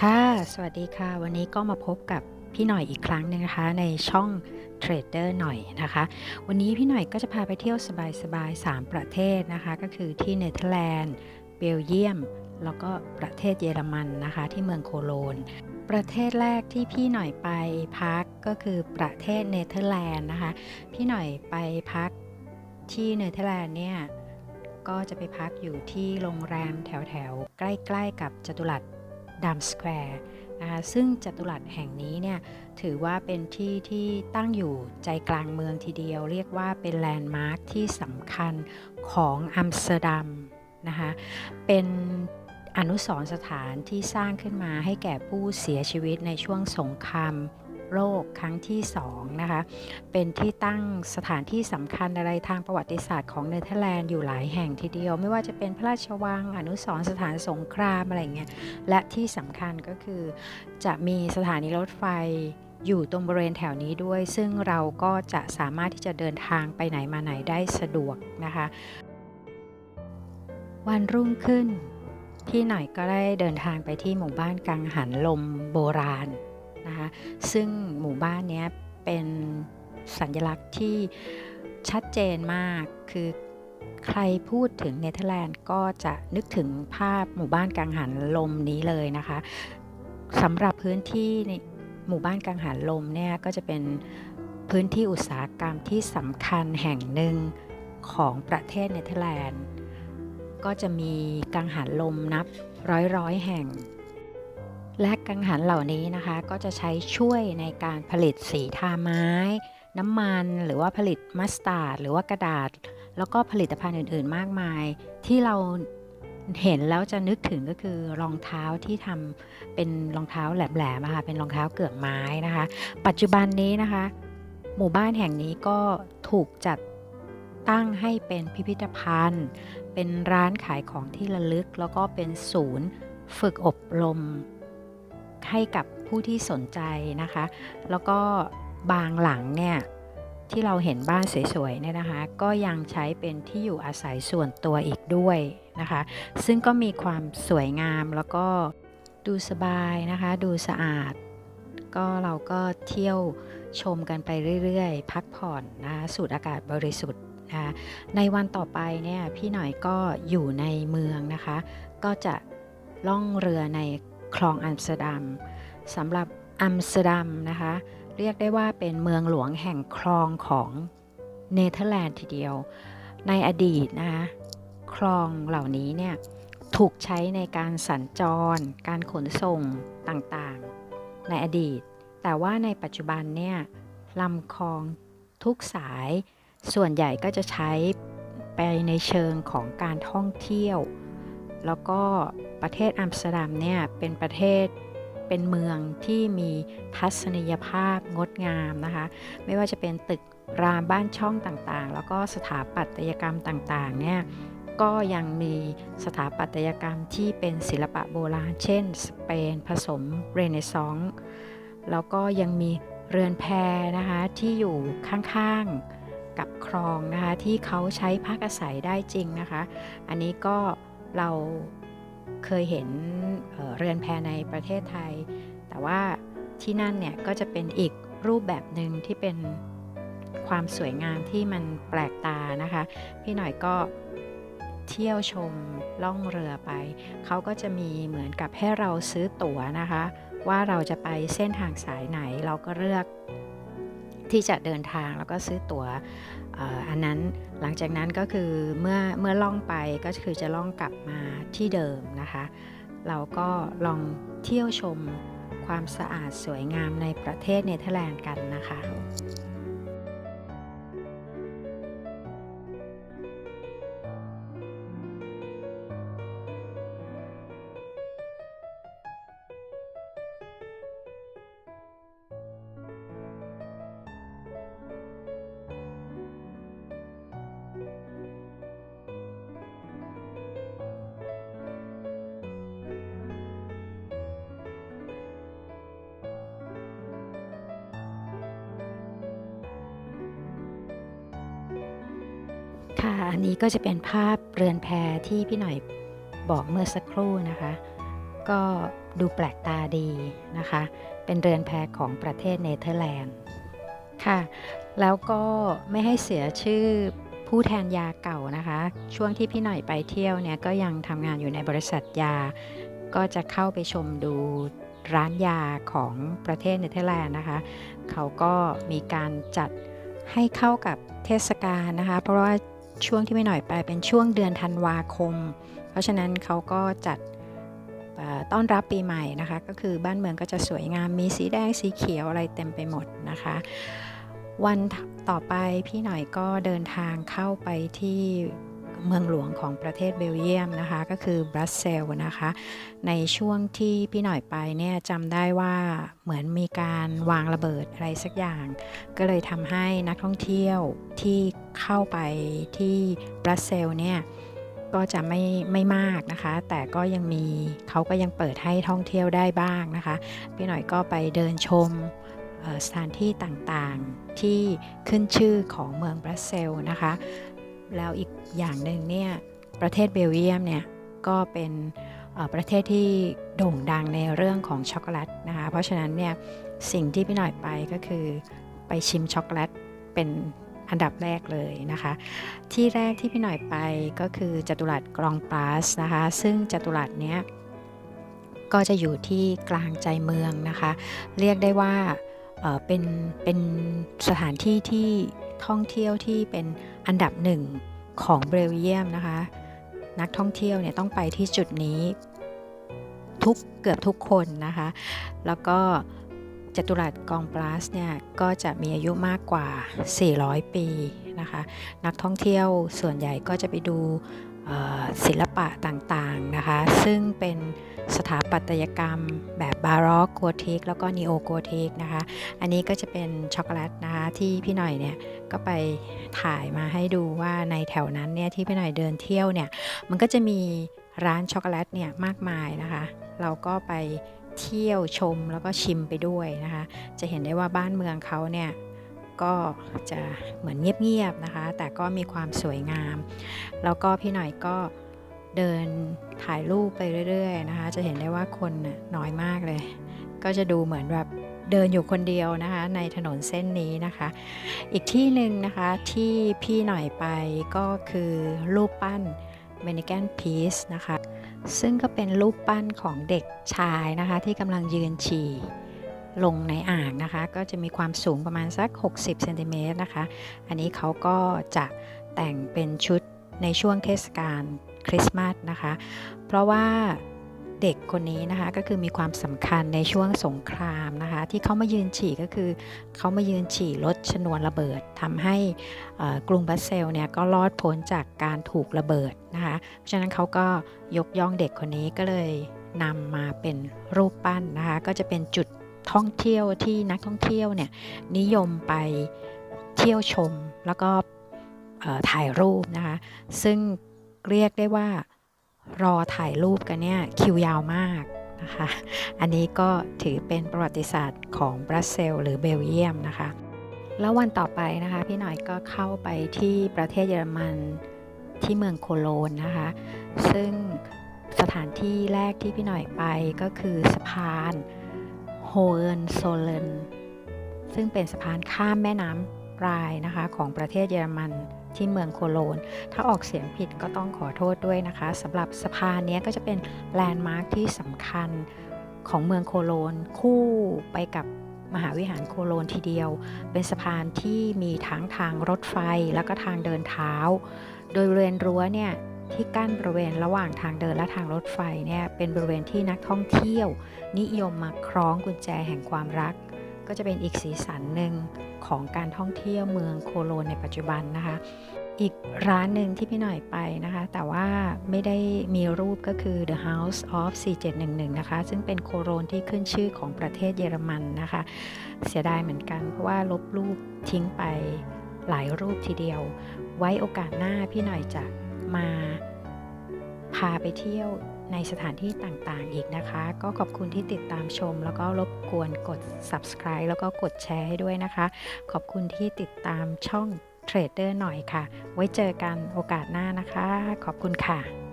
ค่ะ สวัสดีค่ะ วันนี้ก็มาพบกับพี่หน่อยอีกครั้งหนึ่งนะคะ ในช่องเทรดเดอร์หน่อยนะคะ วันนี้พี่หน่อยก็จะพาไปเที่ยวสบายๆ 3 ประเทศนะคะ ก็คือที่เนเธอร์แลนด์ เบลเยียม แล้วก็ประเทศเยอรมันนะคะ ที่เมืองโคโลน ประเทศแรกที่พี่หน่อยไปพักก็คือประเทศเนเธอร์แลนด์นะคะ พี่หน่อยไปพักที่เนเธอร์แลนด์เนี่ยก็จะไปพักอยู่ที่โรงแรมแถวๆ ใกล้ ๆ กับจตุรัส ดัมสแควร์นะคะซึ่งจตุรัสแห่งนี้เนี่ยถือว่าเป็นที่ที่ตั้งอยู่ใจกลางเมืองทีเดียว เรียกว่าเป็นแลนด์มาร์คที่สำคัญของอัมสเตอร์ดัมนะคะเป็นอนุสรณ์สถานที่สร้างขึ้นมาให้แก่ผู้เสียชีวิตในช่วงสงคราม โลกครั้งที่2นะคะ เป็นที่ตั้งสถานที่สำคัญอะไรทางประวัติศาสตร์ของเนเธอร์แลนด์อยู่หลายแห่งทีเดียว ไม่ว่าจะเป็นพระราชวัง อนุสรณ์สถานสงครามอะไรเงี้ย และที่สำคัญก็คือจะมีสถานีรถไฟอยู่ตรงบริเวณแถวนี้ด้วย ซึ่งเราก็จะสามารถที่จะเดินทางไปไหนมาไหนได้สะดวกนะคะ วันรุ่งขึ้นพี่หน่อยก็ได้เดินทางไปที่หมู่บ้านกังหันลมโบราณ นะคะซึ่งหมู่บ้านนี้เป็นสัญลักษณ์ที่ชัดเจนมากคือใครพูดถึงเนเธอร์แลนด์ก็จะนึกถึงภาพหมู่บ้านกังหันลมนี้เลยนะคะสำหรับพื้นที่ในหมู่บ้านกังหันลมเนี่ยก็จะเป็นพื้นที่อุตสาหกรรมที่สำคัญแห่งหนึ่งของประเทศเนเธอร์แลนด์ ก็จะมีกังหันลมนับร้อยร้อยแห่ง และกังหันเหล่านี้นะคะก็จะใช้ช่วยในการผลิตสีทาไม้ น้ำมันหรือว่าผลิตมัสตาร์ดหรือว่ากระดาษ แล้วก็ผลิตภัณฑ์อื่น ๆ มากมาย ที่เราเห็นแล้วจะนึกถึงก็คือรองเท้าที่ทำเป็นรองเท้าแหลมๆนะคะเป็นรองเท้าเกือกไม้นะคะ ปัจจุบันนี้นะคะ หมู่บ้านแห่งนี้ก็ถูกจัดตั้งให้เป็นพิพิธภัณฑ์ เป็นร้านขายของที่ระลึก แล้วก็เป็นศูนย์ ฝึกอบรม ให้กับผู้ที่สนใจนะคะ แล้วก็บางหลังเนี่ยที่เราเห็นบ้านสวยๆเนี่ยนะคะ ก็ยังใช้เป็นที่อยู่อาศัยส่วนตัวอีกด้วยนะคะ ซึ่งก็มีความสวยงามแล้วก็ดูสบายนะคะ ดูสะอาด ก็เราก็เที่ยวชมกันไปเรื่อยๆ พักผ่อนนะคะสูดอากาศบริสุทธิ์นะคะในวันต่อไปเนี่ยพี่หน่อยก็อยู่ในเมืองนะคะ ก็จะล่องเรือใน คลองอัมสเตอร์ดัมสำหรับอัมสเตอร์ดัมนะคะ เรียกได้ว่าเป็นเมืองหลวงแห่งคลองของเนเธอร์แลนด์ทีเดียว ในอดีตนะคะคลองเหล่านี้เนี่ยถูกใช้ในการสัญจร การขนส่งต่างๆ ในอดีต แต่ว่าในปัจจุบันเนี่ยลำคลองทุกสายส่วนใหญ่ก็จะใช้ไปในเชิงของการท่องเที่ยว แล้วก็ประเทศอัมสเตอร์ดัมเนี่ยเป็นประเทศเป็นเมืองที่มีทัศนียภาพงดงามนะคะ ไม่ว่าจะเป็นตึกรามบ้านช่องต่างๆ แล้วก็สถาปัตยกรรมต่างๆเนี่ยก็ยังมีสถาปัตยกรรมที่เป็นศิลปะโบราณ เช่น สเปนผสมเรเนซองส์แล้วก็ยังมีเรือนแพนะคะที่อยู่ข้างๆกับคลองนะคะที่เขาใช้พักอาศัยได้จริงนะคะ อันนี้ก็ เราเคยเห็นเเรือนแพในประเทศไทย แต่ว่าที่นั่นเนี่ยก็จะเป็นอีกรูปแบบหนึ่งที่เป็นความสวยงามที่มันแปลกตานะคะ พี่หน่อยก็เที่ยวชมล่องเรือไป เขาก็จะมีเหมือนกับให้เราซื้อตั๋วนะคะ ว่าเราจะไปเส้นทางสายไหนเราก็เลือก ที่จะเดินทางแล้วก็ซื้อตั๋วอันนั้นหลังจากนั้นก็คือเมื่อเมื่อล่องไปก็คือจะล่องกลับมาที่เดิมนะคะ เราก็ลองเที่ยวชมความสะอาดสวยงามในประเทศเนเธอร์แลนด์กันนะคะ ค่ะอันนี้ก็จะเป็นภาพเรือนแพที่พี่หน่อยบอกเมื่อสักครู่นะคะ ก็ดูแปลกตาดีนะคะ เป็นเรือนแพของประเทศเนเธอร์แลนด์ค่ะ แล้วก็ไม่ให้เสียชื่อผู้แทนยาเก่านะคะ ช่วงที่พี่หน่อยไปเที่ยวเนี่ยก็ยังทำงานอยู่ในบริษัทยา ก็จะเข้าไปชมดูร้านยาของประเทศเนเธอร์แลนด์นะคะ เขาก็มีการจัดให้เข้ากับเทศกาลนะคะ เพราะว่า ช่วงที่ไม่หน่อยไปเป็นช่วงเดือนธันวาคม เพราะฉะนั้นเขาก็จัดต้อนรับปีใหม่นะคะ ก็คือบ้านเมืองก็จะสวยงามมีสีแดงสีเขียวอะไรเต็มไปหมดนะคะ วันต่อไปพี่หน่อยก็เดินทางเข้าไปที่ เมืองหลวงของประเทศเบลเยียมนะคะ ก็คือบรัสเซลนะคะ ในช่วงที่พี่หน่อยไปเนี่ยจำได้ว่าเหมือนมีการวางระเบิดอะไรสักอย่าง ก็เลยทำให้นักท่องเที่ยวที่เข้าไปที่บรัสเซลเนี่ยก็จะไม่ไม่มากนะคะ แต่ก็ยังมีเขาก็ยังเปิดให้ท่องเที่ยวได้บ้างนะคะ พี่หน่อยก็ไปเดินชมสถานที่ต่างๆที่ขึ้นชื่อของเมืองบรัสเซลนะคะ แล้วอีกอย่างหนึ่งเนี่ยประเทศเบลเยียมเนี่ยก็เป็นประเทศที่โด่งดังในเรื่องของช็อกโกแลตนะคะเพราะฉะนั้นเนี่ยสิ่งที่พี่หน่อยไปก็คือไปชิมช็อกโกแลตเป็นอันดับแรกเลยนะคะ ที่แรกที่พี่หน่อยไปก็คือจตุรัสกรองปลาสนะคะซึ่งจตุรัสเนี้ยก็จะอยู่ที่กลางใจเมืองนะคะ เรียกได้ว่าเเป็นเป็นสถานที่ที่ ท่องเที่ยวที่เป็นอันดับหนึ่งของเบลเยียมนะคะ นักท่องเที่ยวเนี่ยต้องไปที่จุดนี้ทุกเกือบทุกคนนะคะ แล้วก็จตุรัสกองปลาสเนี่ยก็จะมีอายุมากกว่า 400 ปีนะคะ นักท่องเที่ยวส่วนใหญ่ก็จะไปดู ศิลปะต่างๆนะคะ ซึ่งเป็นสถาปัตยกรรมแบบบาร็อกโกธิกแล้วก็นีโอโกธิกนะคะ อันนี้ก็จะเป็นช็อกโกแลตนะคะ ที่พี่หน่อยเนี่ยก็ไปถ่ายมาให้ดูว่าในแถวนั้นเนี่ยที่พี่หน่อยเดินเที่ยวเนี่ยมันก็จะมีร้านช็อกโกแลตเนี่ยมากมายนะคะ เราก็ไปเที่ยวชมแล้วก็ชิมไปด้วยนะคะ จะเห็นได้ว่าบ้านเมืองเขาเนี่ย ก็จะเหมือนเงียบๆนะคะ แต่ก็มีความสวยงาม แล้วก็พี่หน่อยก็เดินถ่ายรูปไปเรื่อยๆนะคะ จะเห็นได้ว่าคนน้อยมากเลย ก็จะดูเหมือนแบบเดินอยู่คนเดียวนะคะในถนนเส้นนี้นะคะ อีกที่หนึ่งนะคะที่พี่หน่อยไปก็คือรูปปั้น m e n i c a n Peace นะคะ ซึ่งก็เป็นรูปปั้นของเด็กชายนะคะที่กำลังยืนฉี่ ลงในอ่างนะคะ ก็จะมีความสูงประมาณสัก 60เซนติเมตรนะคะ อันนี้เขาก็จะแต่งเป็นชุดในช่วงเทศกาลคริสต์มาสนะคะ เพราะว่าเด็กคนนี้นะคะก็คือมีความสำคัญในช่วงสงครามนะคะ ที่เขามายืนฉี่ก็คือเขามายืนฉี่ลดชนวนระเบิดทำให้กรุงบัสเซลเนี่ยก็รอดพ้นจากการถูกระเบิดนะคะเพราะฉะนั้นเขาก็ยกย่องเด็กคนนี้ก็เลยนำมาเป็นรูปปั้นนะคะ ก็จะเป็นจุด ท่องเที่ยวที่นักท่องเที่ยวเนี่ยนิยมไปเที่ยวชมแล้วก็ถ่ายรูปนะคะซึ่งเรียกได้ว่ารอถ่ายรูปกันเนี่ยคิวยาวมากนะคะอันนี้ก็ถือเป็นประวัติศาสตร์ของบรัสเซลหรือเบลเยียมนะคะแล้ววันต่อไปนะคะพี่หน่อยก็เข้าไปที่ประเทศเยอรมันที่เมืองโคโลนนะคะซึ่งสถานที่แรกที่พี่หน่อยไปก็คือสะพาน โฮเอนโซเลนซึ่งเป็นสะพานข้ามแม่น้ำรายนะคะ ของประเทศเยอรมันที่เมืองโคโลน ถ้าออกเสียงผิดก็ต้องขอโทษด้วยนะคะสำหรับสะพานนี้ก็จะเป็นแลนด์มาร์คที่สำคัญของเมืองโคโลน คู่ไปกับมหาวิหารโคโลนทีเดียว เป็นสะพานที่มีทั้งทางรถไฟแล้วก็ทางเดินเท้า โดยบริเวณรั้วเนี่ย ที่กั้นบริเวณระหว่างทางเดินและทางรถไฟเนี่ยเป็นบริเวณที่นักท่องเที่ยว นิยมมาคล้องกุญแจแห่งความรัก ก็จะเป็นอีกสีสันหนึ่งของการท่องเที่ยวเมืองโคโลนในปัจจุบันนะคะ อีกร้านหนึ่งที่พี่หน่อยไปนะคะ แต่ว่าไม่ได้มีรูปก็คือ The House of 4711 นะคะ ซึ่งเป็นโคโลนที่ขึ้นชื่อของประเทศเยอรมันนะคะ เสียดายเหมือนกัน เพราะว่าลบรูปทิ้งไปหลายรูปทีเดียว ไว้โอกาสหน้าพี่หน่อยจะ มาพาไปเที่ยวในสถานที่ต่างๆ อีกนะคะ ก็ขอบคุณที่ติดตามชม แล้วก็รบกวนกด subscribe แล้วก็กดแชร์ให้ด้วยนะคะ ขอบคุณที่ติดตามช่องเทรดเดอร์หน่อยค่ะ ไว้เจอกันโอกาสหน้านะคะ ขอบคุณค่ะ